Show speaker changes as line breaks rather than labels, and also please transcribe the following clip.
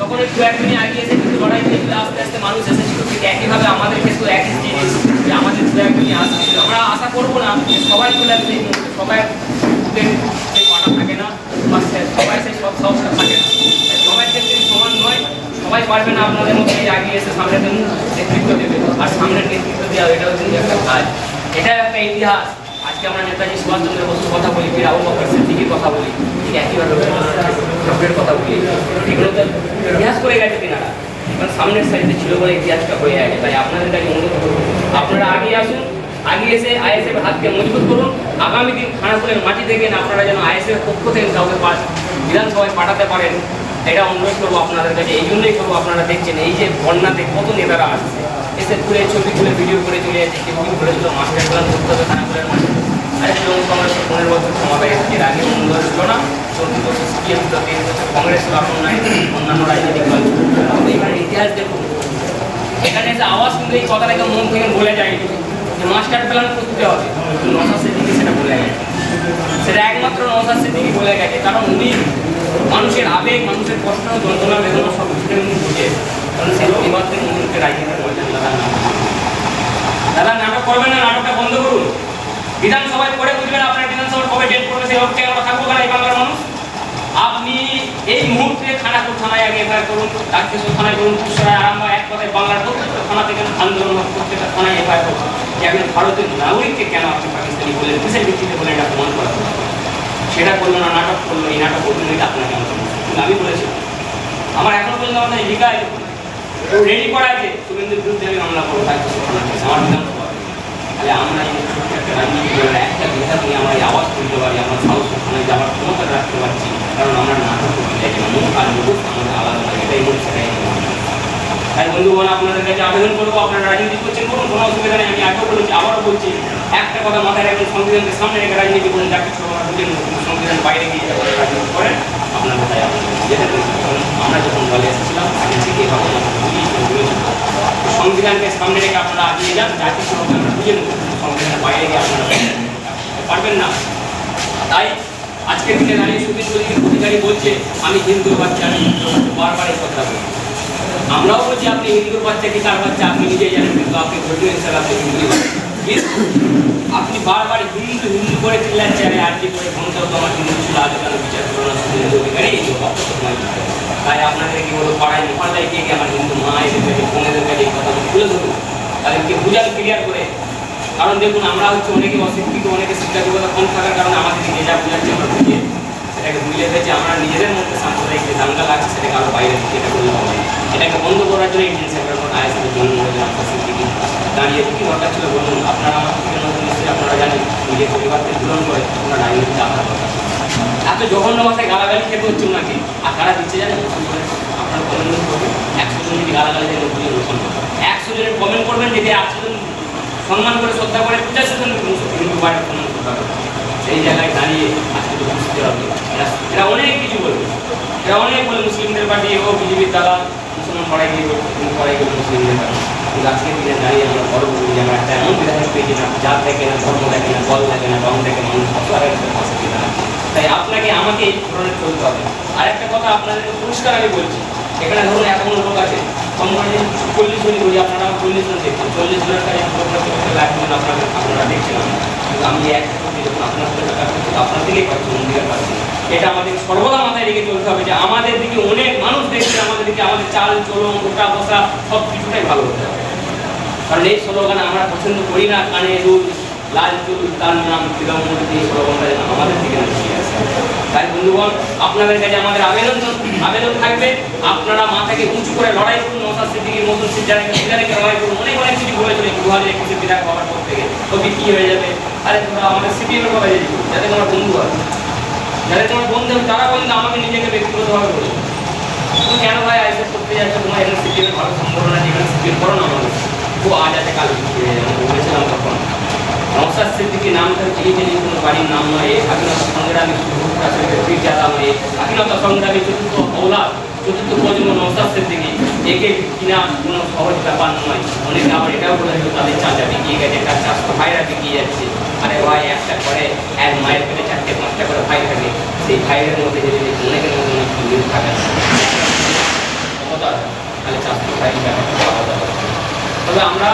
তখন একটু একদিনই আগিয়ে এসে কিন্তু লড়াই কিন্তু আস্তে আস্তে মানুষ এসেছিল ঠিক একইভাবে আমাদের ক্ষেত্রেও একই জিনিস যে আমাদের দু একদিনই আসছিল আমরা আশা করব না যে সবাই চলে আসবে সবাই সেই থাকে না। বা সবাই সেই সব সমস্যা থাকে না। সবাই ক্ষেত্রে সমান নয়। সবাই পারবে না আপনাদের মধ্যে আগিয়ে এসে সামনে দিন নেতৃত্ব দেবে। আর সামনের নেতৃত্ব দেওয়া এটাও কিন্তু একটা কাজ। এটা একটা ইতিহাস। আজকে আমরা নেতাজি সুভাষচন্দ্র বসুর কথা বলি বীর আবু বকর সিদ্দিকির কথা বলি। ঠিক একইভাবে রবীন্দ্রনাথের কথা বলি। এগুলো তো ইতিহাস করে গেছে তিনারা কারণ সামনের সাইডে ছিল বলে ইতিহাসটা হয়ে গেছে তাই আপনাদের কাছে অনুরোধ করব। আপনারা আগে আসুন আগে এসে আইএসএফ হাতকে মজবুত করুন। আগামী দিন খানাপুরের মাটি থেকে আপনারা যেন আইএসএফ পক্ষ থেকে কাউকে পাস বিধানসভায় পাঠাতে পারেন, এটা অনুরোধ করব আপনাদের কাছে। এই জন্যই করব আপনারা দেখছেন, এই যে বন্যাতে কত নেতারা আসছে। এসে ঘুরে ছবি তুলে, ভিডিও করে চলে যাচ্ছে, কেউ কেউ বলেছিল মাস্টার প্ল্যান করতে হবে খানাপুরের মাঠে। আরে তৃণমূল কংগ্রেসের পনেরো বছর এসেছে, এর আগে অনুরোধ ছিল কংগ্রেস ছিল অন্যান্য রাজনৈতিক দল। এখানে ইতিহাস দেখুন। এখানে এসে আওয়াজ শুনলে এই কথাটাকে মন থেকে বলে যায়নি, যে মাস্টার প্ল্যান করতে হবে। নশার সিদ্দিকি সেটা বলে গেছে। সেটা একমাত্র নশার সিদ্দিকি বলে গেছে, কারণ উনি মানুষের আবেগ, মানুষের কষ্ট যন্ত্রণা, বেদনা সব কিছুকে উনি কারণ সেই বিবাদের মুহূর্তে রাজনীতি করছেন দাদা দাদা, নাটক করবেন না, নাটকটা বন্ধ করুন। বিধানসভায় পরে বুঝবেন আপনার বিধানসভার কবে ডেট করবে সেই অপেক্ষায় আমরা থাকব কেন এই বাংলার মানুষ আপনি এই মুহূর্তে খানাপুর এফআইআর করুন ডাক্তার থানায় করুন কুশরায় আরাম এক কথায় বাংলার প্রত্যেকটা থানা থেকে আন্দোলন প্রত্যেকটা থানায় এফআইআর করুন যে একজন ভারতের নাগরিককে কেন আপনি পাকিস্তানি বলে কিসের ভিত্তিতে বলে এটা প্রমাণ করা সেটা করল না, নাটক করল, এই নাটক করল এটা আপনাকে কিন্তু আমি বলেছি, আমার এখনও পর্যন্ত আমাদের লেখা আছে রেডি করা আছে শুভেন্দুর বিরুদ্ধে আমি মামলা করব করার নেই। আমার বিধানসভা তাহলে আমরা এই একটা রাজনীতি করে একটা বিধা নিয়ে আমরা আওয়াজ তুলতে পারি, আমরা সাহস ওখানে যাওয়ার ক্ষমতা রাখতে পারছি, কারণ আমরা নাটক করতে চাই মুখ আর মুখ আমাদের আলাদা লাগে এটাই মুখ সেটাই আমার। তাই বন্ধুগণ, আপনাদের কাছে আবেদন করব, আপনারা রাজনীতি করছেন, কোনো কোনো অসুবিধা নেই, আমি আগেও বলেছি, আবারও বলছি, একটা কথা মাথায় রাখবেন, সংবিধানকে সামনে রেখে রাজনীতি করুন, যা কিছু সংবিধান বাইরে গিয়ে রাজনীতি করেন আপনার কোথায় আমরা যখন দলে এসেছিলাম, আগে থেকে সংবিধানকে সামনে রেখে আপনারা এগিয়ে যান, যা কিছু আমরা বুঝে নেব সংবিধানের বাইরে গিয়ে আপনারা পারবেন না? তাই আজকের দিনে অধিকারী বলছে, আমি হিন্দুর বাচ্চা বারবার এই কথা আমরাও বলছি, আপনি হিন্দুর বাচ্চা কি তার বাচ্চা? আপনি নিজেই জানেন, কিন্তু আপনি ধৈর্য হিসাবে আপনি হিন্দু আপনি বারবার হিন্দু হিন্দু করে চিল্লাচ্ছেন, আর কি করে তো আমার হিন্দু ছিল, আজ কেন বিচার করো না? সুদীপ অধিকারী, এই তাই আপনাদের কি বলব, পাড়ায় মহালয় কে আমার হিন্দু মা, এদের কাছে, বোনেদের কাছে এই কথাগুলো তুলে ধরুন। তাদেরকে বুঝান ক্লিয়ার করে কারণ দেখুন, আমরা হচ্ছে অনেকে অশিক্ষিত, অনেকে শিক্ষাযোগ্যতা কম থাকার কারণে আমাদেরকে যে যা বোঝাচ্ছে আমরা বুঝে সেটাকে বুঝে ফেলছি আমরা নিজেদের মধ্যে সাম্প্রদায়িক যে দাঙ্গা লাগছে, সেটাকে আরও বাইরে থেকে এটা করলে হবে। এটাকে বন্ধ করার জন্য ইন্ডিয়ান সেন্টার ফর আইএসএফের জন্য সিদ্দিকি দাঁড়িয়ে কি দরকার ছিল বলুন, আপনারা আমার নিশ্চয়ই আপনারা জানেন, নিজের পরিবারকে পূরণ করে আপনারা রাজনীতিতে আসার কথা। এত জঘন্য ভাষায় গালাগালি খেতে হচ্ছে ওনাকে। আর কারা দিচ্ছে জানেন? আপনার কমেন্ট করবেন একশো জন যদি গালাগালি দেন একশো জনের কমেন্ট করবেন যদি একশো জন সম্মান করে শ্রদ্ধা করে জন হিন্দু বাড়ির সম্মান শ্রদ্ধা সেই জায়গায় দাঁড়িয়ে আজকে তো বুঝতে হবে। এরা অনেক কিছু বলবে। এরা অনেক বলে মুসলিমদের পার্টি, ও বিজেপির দাদা, মুসলমান পাড়ায় গিয়ে পাড়ায় গিয়ে মুসলিমদের পার্টি। কিন্তু আজকের দিনে দাঁড়িয়ে আমরা বড় করি যে আমরা একটা এমন বিধায়ক পেয়েছি না, জাত দেখে না, ধর্ম দেখে না, দল দেখে না, রং দেখে মানুষ। তাই আপনাকে, আমাকে এই ধরনের চলতে হবে। আরেকটা কথা আপনাদের পুরস্কার আমি বলছি। এখানে ধরুন এতগুলো লোক আছে চল্লিশ বলি, আপনারা চল্লিশ দেখছেন। চল্লিশ চোখে আপনাদের আপনারা। কিন্তু আমি যখন আপনার পাচ্ছি পাচ্ছি এটা আমাদের সর্বদা মাথায় রেখে চলতে হবে যে আমাদের দিকে অনেক মানুষ দেখছে, আমাদের দিকে আমাদের চাল, চলন ওটা বসা সব কিছুটাই ভালো হতে হবে। কারণ এই স্লোগান আমরা পছন্দ করি না, কানে দুল, লাল চুল তার নাম তৃণমূল এই স্লোগানটা আমাদের দিকে না তাই বন্ধুগণ, আপনাদের কাছে আমাদের আবেদন আবেদন থাকবে। আপনারা মাথাকে উঁচু করে লড়াই করুন নসাদ সিদ্দিকির মতন সিদ্ধারে সিদ্ধারে লড়াই করুন অনেক অনেক কিছু বলেছিল দু হাজার একুশে বিধায়ক হওয়ার পর থেকে। তো কি হয়ে যাবে? আরে তোমরা আমাদের সিপিএমের কথা জেনে যাতে তোমার বন্ধু হয়। যাদের তোমার বন্ধু তারা বলেন আমাকে নিজেকে ব্যক্তিগতভাবে বলে। তুমি কেন ভাই আইসেস করতে যাচ্ছ? তোমার এখানে সিপিএমের ভালো সম্ভাবনা যেখানে সিপিএম করো না আমাদের ও আজ আছে, কাল যাবে। বলেছিলাম তখন। নওসাদ সিদ্দিকি নামটা চিনি চিনি কোনো বাড়ির নাম নয়। এই স্বাধীনতা সংগ্রামী জাদা নয় এই স্বাধীনতা সংগ্রামী চতুর্থ হৌলা চতুর্থ প্রজন্ম নওসাদ সিদ্দিকি একে কিনা কোনো সহজ ব্যাপার নয়। অনেকে আবার এটাও বলেছিল তাদের চাচা বিকিয়ে গেছে তার চাষ ভাইরা বিকিয়ে যাচ্ছে। আরে ভাই, একটা করে এক মায়ের পেটে চারটে পাঁচটা করে ভাই থাকে। সেই ভাইয়ের মধ্যে যদি অনেকের মধ্যে অনেক থাকে। তাহলে চাষ তো প্রায় ব্যাপারটা তবে আমরা